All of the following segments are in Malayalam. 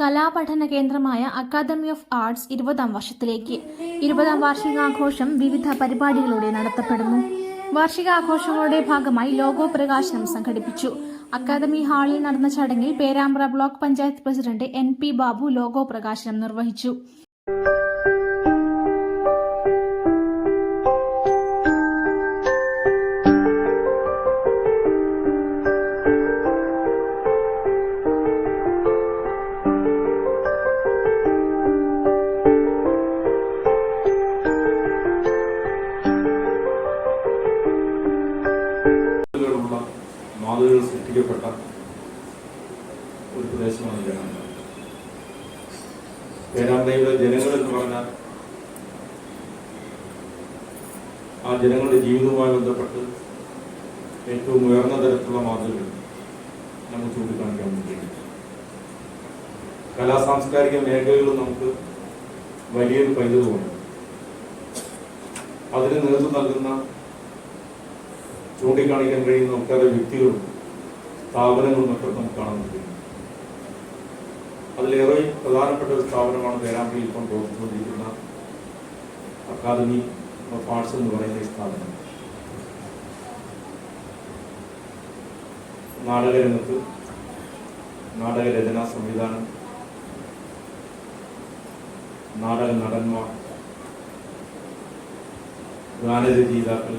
കലാപഠന കേന്ദ്രമായ അക്കാദമി ഓഫ് ആർട്സ് ഇരുപതാം വർഷത്തിലേക്ക്. ഇരുപതാം വാർഷികാഘോഷം വിവിധ പരിപാടികളോടെ നടത്തപ്പെടുന്നു. വാർഷികാഘോഷങ്ങളുടെ ഭാഗമായി ലോഗോ പ്രകാശനം സംഘടിപ്പിച്ചു. അക്കാദമി ഹാളിൽ നടന്ന ചടങ്ങിൽ Perambra block panchayat president N P Babu logo പ്രകാശനം നിർവഹിച്ചു. മാതൃകൾ സൃഷ്ടിക്കപ്പെട്ട ഒരു പ്രദേശമാണ് ജനാന്ത പേരാമ്പ്രയുടെ ജനങ്ങൾ എന്ന് പറഞ്ഞാൽ ആ ജനങ്ങളുടെ ജീവിതവുമായി ബന്ധപ്പെട്ട് ഏറ്റവും ഉയർന്ന തരത്തിലുള്ള മാതൃകകൾ നമുക്ക് ചൂണ്ടിക്കാണിക്കാൻ വേണ്ടി കലാ സാംസ്കാരിക മേഖലകളിൽ നമുക്ക് വലിയൊരു പൈതൃകമുണ്ട്. അതിന് നേതൃത്വം നൽകുന്ന ചൂണ്ടിക്കാണിക്കാൻ കഴിയുന്ന ഒട്ടേറെ വ്യക്തികളും സ്ഥാപനങ്ങളും ഒക്കെ നമുക്ക് കാണാൻ കഴിയും. അതിലേറെ പ്രധാനപ്പെട്ട ഒരു സ്ഥാപനമാണ് വേരാമ്പിയിൽ ഇപ്പം പ്രവർത്തിച്ചുകൊണ്ടിരിക്കുന്ന അക്കാദമി ഓഫ് ആർട്സ് എന്ന് പറയുന്ന സ്ഥാപനം. നാടകരംഗത്ത് നാടകരചനാ സംവിധാനം നാടക നടന്മാർ ഗാനരചയിതാക്കൾ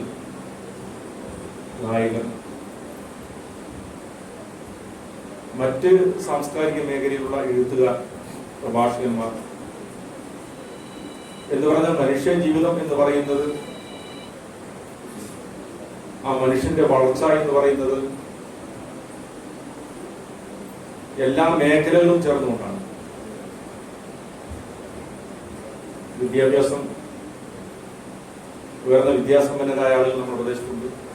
ഗായകർ മറ്റ് സാംസ്കാരിക മേഖലയിലുള്ള എഴുത്തുകാർ പ്രഭാഷകന്മാർ. എന്ന് പറഞ്ഞാൽ മനുഷ്യ ജീവിതം എന്ന് പറയുന്നത് ആ മനുഷ്യന്റെ വളർച്ച എന്ന് പറയുന്നത് എല്ലാ മേഖലകളും ചേർന്നുകൊണ്ടാണ്. വിദ്യാഭ്യാസം ഉയർന്ന വിദ്യാസമ്പന്നരായ ആളുകൾ നമ്മുടെ പ്രദേശത്തുണ്ട്.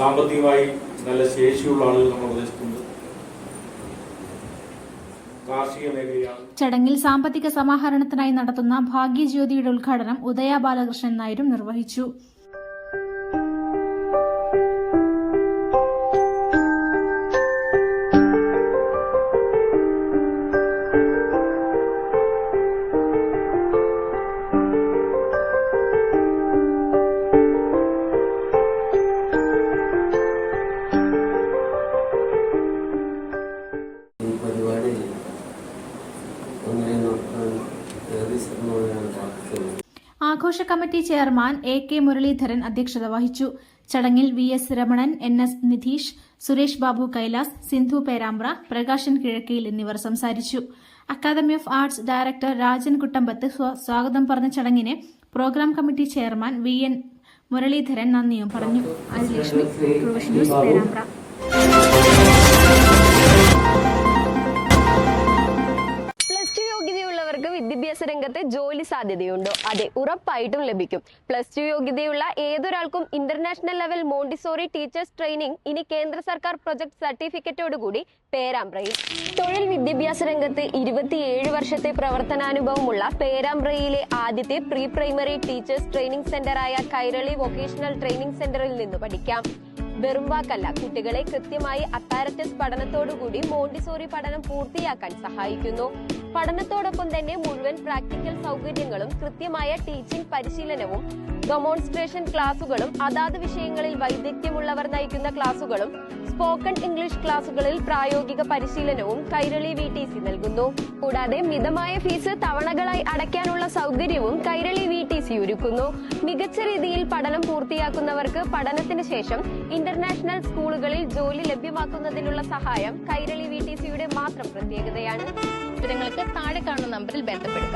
സാമ്പത്തികമായി നല്ല ശേഷിയുള്ള ആളുകൾ നമ്മുടെ പ്രദേശത്തുണ്ട് ചടങ്ങിൽ സാമ്പത്തിക സമാഹരണത്തിനായി നടത്തുന്ന ഭാഗ്യജ്യോതിയുടെ ഉദ്ഘാടനം ഉദയ ബാലകൃഷ്ണൻ നായരും നിർവഹിച്ചു. ആഘോഷ committee chairman A K Muraleedharan അധ്യക്ഷത വഹിച്ചു. ചടങ്ങിൽ V S Ramanan N S Nidheesh Suresh Babu Kailas Sindhu Perambra Prakashan Kizhakkayil എന്നിവർ സംസാരിച്ചു. Academy of arts director Rajan Kuttambath സ്വാഗതം പറഞ്ഞ ചടങ്ങിന് program committee chairman V N Muraleedharan നന്ദിയും പറഞ്ഞു. അരിലക്ഷ്മി പേരാമ്പ്ര. വിദ്യാഭ്യാസ രംഗത്ത് ജോലി സാധ്യതയുണ്ടോ? അതെ ഉറപ്പായിട്ടും ലഭിക്കും. പ്ലസ് ടു യോഗ്യതയുള്ള ഏതൊരാൾക്കും international level Montessori teachers training ഇനി കേന്ദ്ര സർക്കാർ പ്രൊജക്ട് സർട്ടിഫിക്കറ്റോടുകൂടി പേരാമ്പ്രയിൽ. തൊഴിൽ വിദ്യാഭ്യാസ രംഗത്ത് ഇരുപത്തിയേഴ് വർഷത്തെ പ്രവർത്തനാനുഭവമുള്ള പേരാമ്പ്രയിലെ ആദ്യത്തെ പ്രീ പ്രൈമറി ടീച്ചേഴ്സ് ട്രെയിനിങ് സെന്ററായ കൈരളി വൊക്കേഷണൽ ട്രെയിനിങ് സെന്ററിൽ നിന്ന് പഠിക്കാം. വെറും വാക്കല്ല കുട്ടികളെ കൃത്യമായി അപ്പാരറ്റസ് പഠനത്തോടുകൂടി മോണ്ടിസോറി പഠനം പൂർത്തിയാക്കാൻ സഹായിക്കുന്നു. പഠനത്തോടൊപ്പം തന്നെ മുഴുവൻ പ്രാക്ടിക്കൽ സൗകര്യങ്ങളും കൃത്യമായ ടീച്ചിംഗ് പരിശീലനവും ഡെമോൺസ്ട്രേഷൻ ക്ലാസുകളും അതാത് വിഷയങ്ങളിൽ വൈദഗ്ധ്യമുള്ളവർ നയിക്കുന്ന ക്ലാസുകളും സ്പോക്കൺ ഇംഗ്ലീഷ് ക്ലാസുകളിൽ പ്രായോഗിക പരിശീലനവും കൈരളി വി ടി സി നൽകുന്നു. കൂടാതെ മിതമായ ഫീസ് തവണകളായി അടയ്ക്കാനുള്ള സൗകര്യവും കൈരളി വി ടി സി ഒരുക്കുന്നു. മികച്ച രീതിയിൽ പഠനം പൂർത്തിയാക്കുന്നവർക്ക് പഠനത്തിന് ശേഷം ഇന്റർനാഷണൽ സ്കൂളുകളിൽ ജോലി ലഭ്യമാക്കുന്നതിനുള്ള സഹായം കൈരളി വി ടി സിയുടെ മാത്രം പ്രത്യേകതയാണ്. വിവരങ്ങൾക്ക് താഴെ കാണുന്ന നമ്പറിൽ ബന്ധപ്പെടുക.